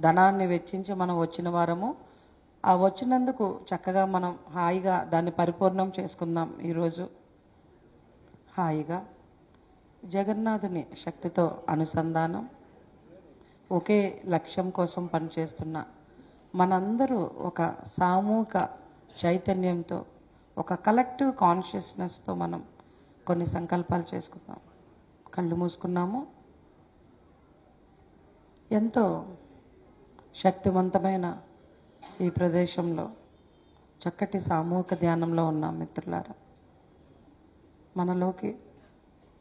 ధనాన్ని వెచ్చించి మనం వచ్చిన వారము. ఆ వచ్చినందుకు చక్కగా మనం హాయిగా దాన్ని పరిపూర్ణం చేసుకుందాం ఈరోజు. హాయిగా. జగన్నాథుని శక్తితో అనుసంధానం. ఒకే లక్ష్యం కోసం పనిచేస్తున్న మనందరూ ఒక సామూహిక చైతన్యంతో ఒక కలెక్టివ్ కాన్షియస్నెస్తో మనం కొన్ని సంకల్పాలు చేసుకుందాం. కళ్ళు మూసుకున్నాము. ఎంతో శక్తివంతమైన ఈ ప్రదేశంలో చక్కటి సామూహిక ధ్యానంలో ఉన్నాం మిత్రులారా. మనలోకి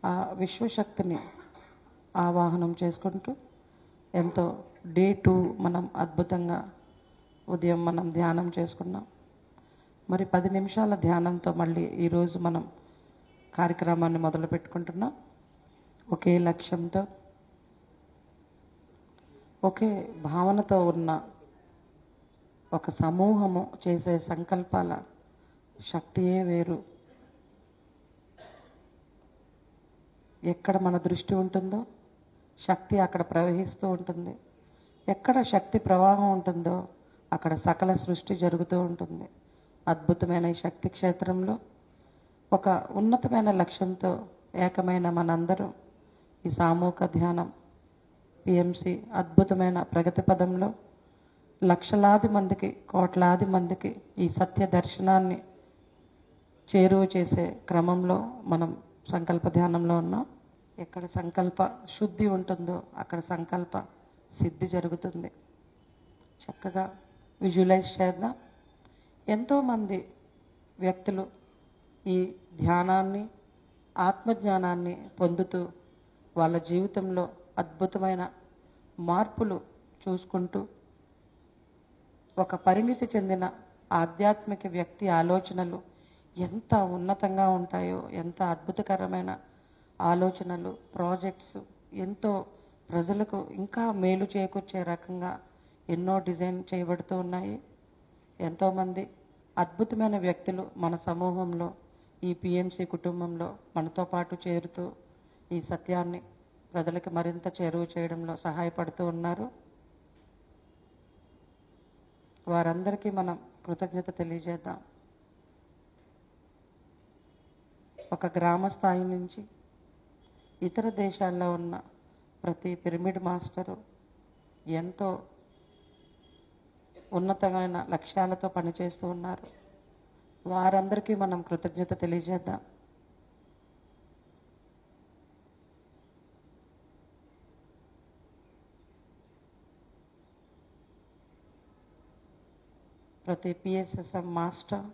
ఆ విశ్వశక్తిని ఆవాహనం చేసుకుంటూ ఎంతో డే టూ మనం అద్భుతంగా ఉదయం మనం ధ్యానం చేసుకున్నాం. మరి పది నిమిషాల ధ్యానంతో మళ్ళీ ఈరోజు మనం కార్యక్రమాన్ని మొదలు పెట్టుకుంటున్నాం ఒకే లక్ష్యంతో ఒకే భావనతో ఉన్న ఒక సమూహము చేసే సంకల్పాల శక్తియే వేరు. ఎక్కడ మన దృష్టి ఉంటుందో శక్తి అక్కడ ప్రవహిస్తూ ఉంటుంది. ఎక్కడ శక్తి ప్రవాహం ఉంటుందో అక్కడ సకల సృష్టి జరుగుతూ ఉంటుంది. అద్భుతమైన ఈ శక్తి క్షేత్రంలో ఒక ఉన్నతమైన లక్ష్యంతో ఏకమైన మనందరం ఈ సామూహిక ధ్యానం పిఎంసి అద్భుతమైన ప్రగతి పదంలో లక్షలాది మందికి కోట్లాది మందికి ఈ సత్య దర్శనాన్ని చేరువ చేసే క్రమంలో మనం సంకల్ప ధ్యానంలో ఉన్నాం. ఎక్కడ సంకల్ప శుద్ధి ఉంటుందో అక్కడ సంకల్ప సిద్ధి జరుగుతుంది. చక్కగా విజువలైజ్ చేద్దాం. ఎంతోమంది వ్యక్తులు ఈ ధ్యానాన్ని ఆత్మజ్ఞానాన్ని పొందుతూ వాళ్ళ జీవితంలో అద్భుతమైన మార్పులు చూసుకుంటూ ఒక పరిణితి చెందిన ఆధ్యాత్మిక వ్యక్తి ఆలోచనలు ఎంత ఉన్నతంగా ఉంటాయో ఎంత అద్భుతకరమైన ఆలోచనలు ప్రాజెక్ట్స్ ఎంతో ప్రజలకు ఇంకా మేలు చేకూర్చే రకంగా ఎన్నో డిజైన్ చేయబడుతూ ఉన్నాయి. ఎంతోమంది అద్భుతమైన వ్యక్తులు మన సమూహంలో ఈ పిఎంసి కుటుంబంలో మనతో పాటు చేరుతూ ఈ సత్యాన్ని ప్రజలకు మరింత చేరువ చేయడంలో సహాయపడుతూ ఉన్నారు. వారందరికీ మనం కృతజ్ఞత తెలియజేద్దాం. ఒక గ్రామ స్థాయి నుంచి ఇతర దేశాల్లో ఉన్న ప్రతి పిరమిడ్ మాస్టరు ఎంతో ఉన్నతమైన లక్ష్యాలతో పనిచేస్తూ ఉన్నారు. వారందరికీ మనం కృతజ్ఞత తెలియజేద్దాం. ప్రతి పిఎస్ఎస్ఎం మాస్టర్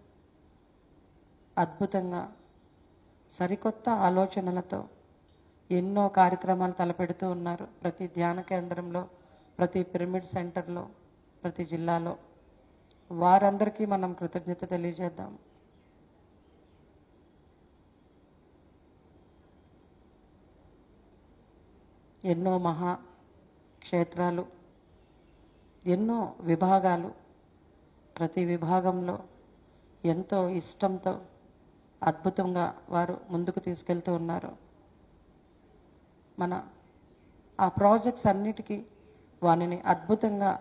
అద్భుతంగా సరికొత్త ఆలోచనలతో ఎన్నో కార్యక్రమాలు తలపెడుతూ ఉన్నారు. ప్రతి ధ్యాన కేంద్రంలో ప్రతి పిరమిడ్ సెంటర్లో ప్రతి జిల్లాలో. వారందరికీ మనం కృతజ్ఞత తెలియజేద్దాం. ఎన్నో మహా క్షేత్రాలు ఎన్నో విభాగాలు ప్రతి విభాగంలో ఎంతో ఇష్టంతో అద్భుతంగా వారు ముందుకు తీసుకెళ్తూ ఉన్నారు. మన ఆ ప్రాజెక్ట్స్ అన్నిటికీ వానిని అద్భుతంగా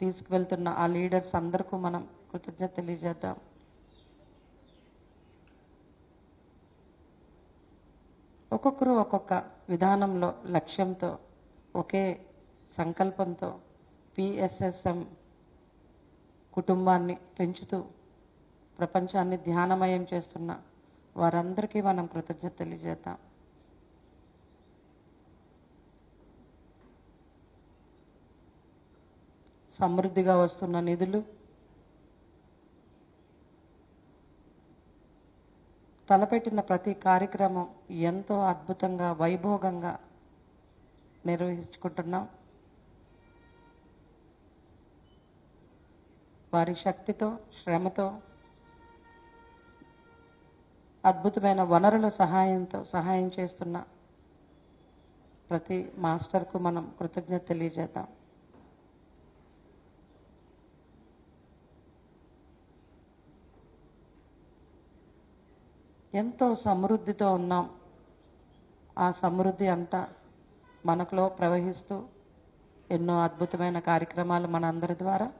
తీసుకువెళ్తున్న ఆ లీడర్స్ అందరికీ మనం కృతజ్ఞత తెలియజేద్దాం. ఒక్కొక్కరు ఒక్కొక్క విధానంలో లక్ష్యంతో ఒకే సంకల్పంతో పిఎస్ఎస్ఎం కుటుంబాన్ని పెంచుతూ ప్రపంచాన్ని ధ్యానమయం చేస్తున్న వారందరికీ మనం కృతజ్ఞత తెలియజేద్దాం. సమృద్ధిగా వస్తున్న నిధులు తలపెట్టిన ప్రతి కార్యక్రమం ఎంతో అద్భుతంగా వైభోగంగా నిర్వహించుకుంటున్నాం. వారి శక్తితో శ్రమతో అద్భుతమైన వనరుల సహాయంతో సహాయం చేస్తున్న ప్రతి మాస్టర్కు మనం కృతజ్ఞత తెలియజేద్దాం. ఎంతో సమృద్ధితో ఉన్నాం. ఆ సమృద్ధి అంతా మనకులో ప్రవహిస్తూ ఎన్నో అద్భుతమైన కార్యక్రమాలు మన అందరి ద్వారా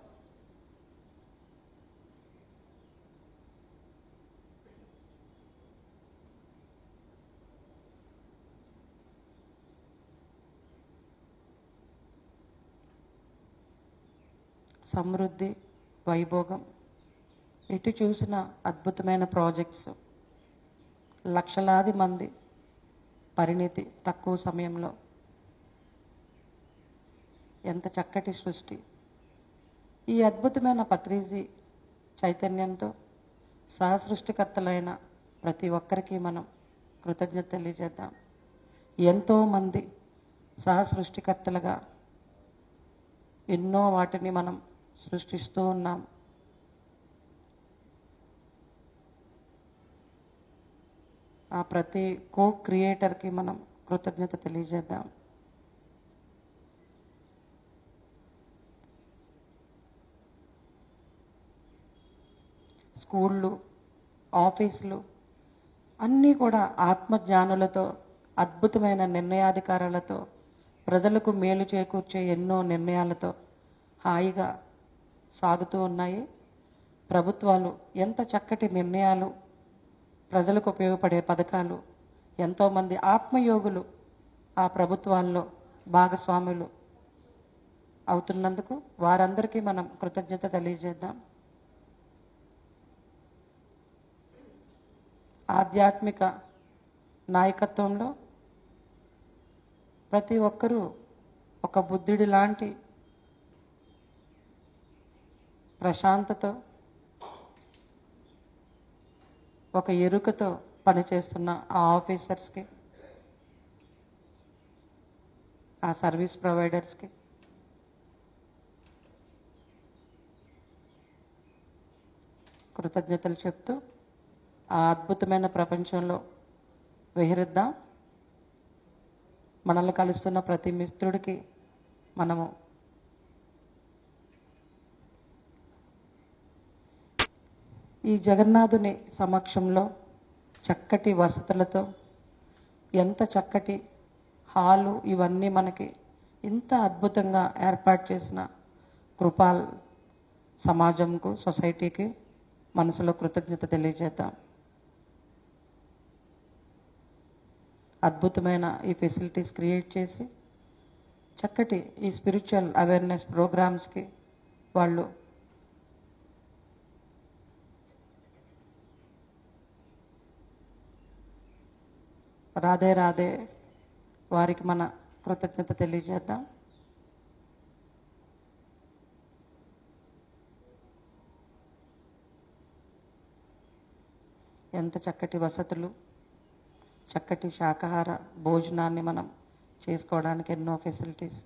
సమృద్ధి వైభోగం ఎటు చూసిన అద్భుతమైన ప్రాజెక్ట్స్ లక్షలాది మంది పరిణితి తక్కువ సమయంలో. ఎంత చక్కటి సృష్టి. ఈ అద్భుతమైన పత్రిజీ చైతన్యంతో సహసృష్టికర్తలైన ప్రతి ఒక్కరికి మనం కృతజ్ఞత తెలియజేద్దాం. ఎంతో మంది సహసృష్టికర్తలుగా ఎన్నో వాటిని మనం సృష్టిస్తూ ఉన్నాం. ఆ ప్రతి కో క్రియేటర్కి మనం కృతజ్ఞత తెలియజేద్దాం. స్కూళ్ళు ఆఫీసులు అన్నీ కూడా ఆత్మజ్ఞానులతో అద్భుతమైన నిర్ణయాధికారాలతో ప్రజలకు మేలు చేకూర్చే ఎన్నో నిర్ణయాలతో హాయిగా సాగుతూ ఉన్నాయి. ప్రభుత్వాలు ఎంత చక్కటి నిర్ణయాలు ప్రజలకు ఉపయోగపడే పథకాలు ఎంతోమంది ఆత్మయోగులు ఆ ప్రభుత్వాల్లో భాగస్వాములు అవుతున్నందుకు వారందరికీ మనం కృతజ్ఞత తెలియజేద్దాం. ఆధ్యాత్మిక నాయకత్వంలో ప్రతి ఒక్కరూ ఒక బుద్ధుడి లాంటి ప్రశాంతతో ఒక ఎరుకతో పనిచేస్తున్న ఆ ఆఫీసర్స్కి ఆ సర్వీస్ ప్రొవైడర్స్కి కృతజ్ఞతలు చెప్తూ ఆ అద్భుతమైన ప్రపంచంలో విహరిద్దాం. మనల్ని కలుస్తున్న ప్రతి మిత్రుడికి మనము ఈ జగన్నాథుని సమక్షంలో చక్కటి వసతులతో ఎంత చక్కటి హాలు ఇవన్నీ మనకి ఇంత అద్భుతంగా ఏర్పాటు చేసిన కృపాల్ సమాజంకు సొసైటీకి మనసులో కృతజ్ఞత తెలియజేద్దాం. అద్భుతమైన ఈ ఫెసిలిటీస్ క్రియేట్ చేసి చక్కటి ఈ స్పిరిచువల్ అవేర్నెస్ ప్రోగ్రామ్స్కి వాళ్ళు రాధే రాధే వారికి మన కృతజ్ఞత తెలియజేద్దాం. ఎంత చక్కటి వసతులు చక్కటి శాకాహార భోజనాన్ని మనం చేసుకోవడానికి ఎన్నో ఫెసిలిటీస్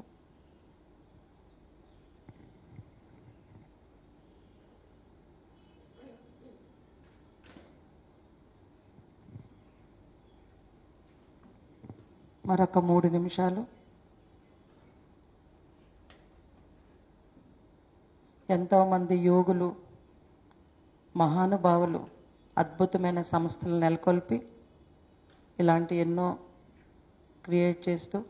మరొక మూడు నిమిషాలు. ఎంతోమంది యోగులు మహానుభావులు అద్భుతమైన సంస్థలు నెలకొల్పి ఇలాంటి ఎన్నో క్రియేట్ చేస్తూ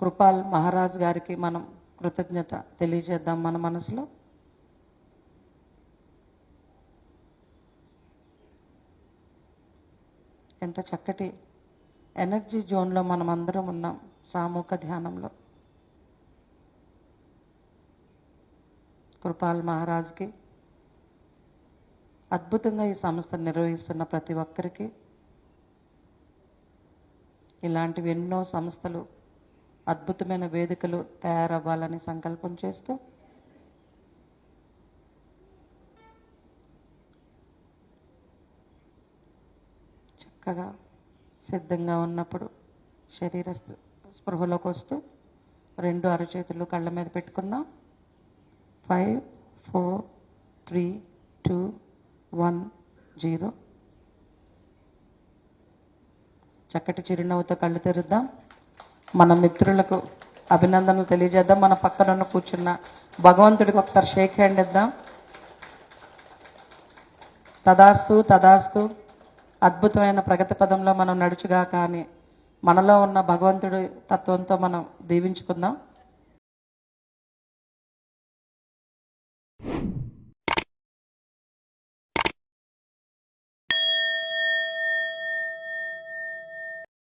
కృపాల్ మహారాజ్ గారికి మనం కృతజ్ఞత తెలియజేద్దాం మన మనసులో. ఎంత చక్కటి ఎనర్జీ జోన్లో మనం అందరం ఉన్నాం సామూహిక ధ్యానంలో. కృపాల్ మహారాజ్కి అద్భుతంగా ఈ సంస్థ నిర్వహిస్తున్న ప్రతి ఒక్కరికి ఇలాంటివి ఎన్నో సంస్థలు అద్భుతమైన వేదికలు తయారవ్వాలని సంకల్పం చేస్తూ చక్కగా సిద్ధంగా ఉన్నప్పుడు శరీర స్పృహలోకి వస్తూ రెండు అరచేతులు కళ్ళ మీద పెట్టుకుందాం. Five four three two one zero. చక్కటి చిరునవ్వుతో కళ్ళు తెరుద్దాం. మన మిత్రులకు అభినందనలు తెలియజేద్దాం. మన పక్కనున్న కూర్చున్న భగవంతుడికి ఒకసారి షేక్ హ్యాండ్ ఇద్దాం. తదాస్తు తదాస్తు. అద్భుతమైన ప్రగతి పదంలో మనం నడుచుగా కానీ మనలో ఉన్న భగవంతుడి తత్వంతో మనం దీవించుకుందాం.